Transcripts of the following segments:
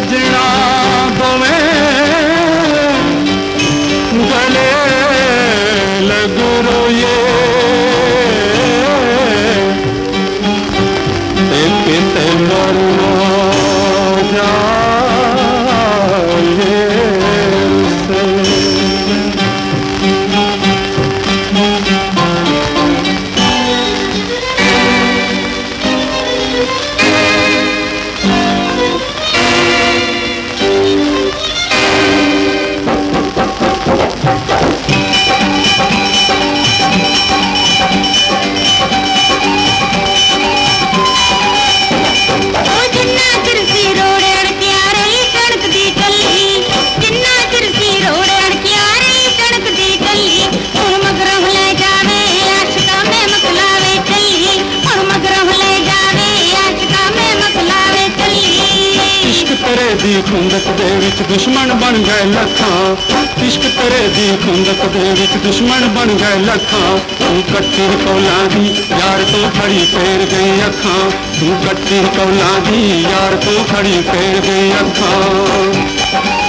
सजना ਵਿੱਚ ਦੁਸ਼ਮਣ ਬਣ ਗਏ ਲੱਖਾਂ ਇਸ਼ਕ ਤੇਰੇ ਦੀ ਖੁੰਦਕ ਦੇ ਵਿੱਚ ਦੁਸ਼ਮਣ ਬਣ ਗਏ ਲੱਖਾਂ ਤੂੰ ਕੱਟੀ ਕੌਲਾਂ ਦੀ ਯਾਰ ਤੋਂ ਖੜੀ ਫੇਰ ਗਈ ਅੱਖਾਂ ਤੂੰ ਕੱਟੀ ਕੌਲਾਂ ਦੀ ਯਾਰ ਤੋਂ ਖੜੀ ਫੇਰ ਗਈ ਅੱਖਾਂ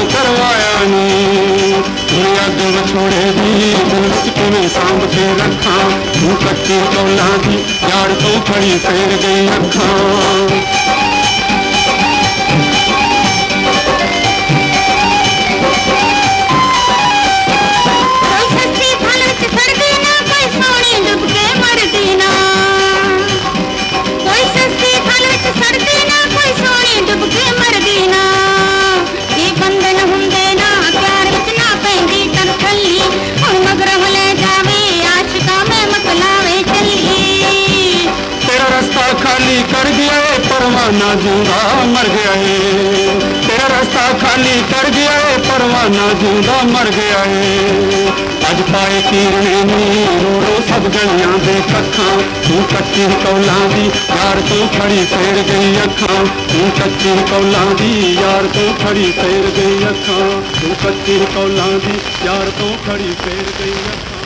मेरा दिल छोड़े दी मुल्क तुम्हें के रखा। तू कच्ची तो लागी यार तू खड़ी फेर गई रखा। ਖਾਲੀ ਕਰ ਗਿਆ ਏ ਪਰਵਾਨਾ ਜਿਉਂਦਾ, ਮਰ ਗਿਆ ਏ। ਤੇਰਾ ਰਸਤਾ ਖਾਲੀ ਕਰ ਗਿਆ ਏ ਪਰਵਾਨਾ ਜਿਉਂਦਾ, ਮਰ ਗਿਆ ਏ। ਅੱਜ ਪਾਏ ਕੀਰਨੇ ਨੀ ਰੋ ਸਭ ਗਲੀਆਂ ਦੇ ਕੱਖਾਂ ਤੂੰ ਕੱਚੀ ਕੌਲਾਂ ਦੀ ਯਾਰ, ਤੂੰ ਖੜੀ ਫੇਰ ਗਈ ਅੱਖਾਂ। ਤੂੰ ਕੱਚੀ ਕੌਲਾਂ ਦੀ ਯਾਰ, ਤੋਂ ਖੜੀ ਫੇਰ ਗਈ ਅੱਖਾਂ। ਤੂੰ ਕੱਚੀ ਕੌਲਾਂ ਦੀ ਯਾਰ, ਤੂੰ ਖੜੀ ਫੇਰ ਗਈ ਅੱਖਾਂ।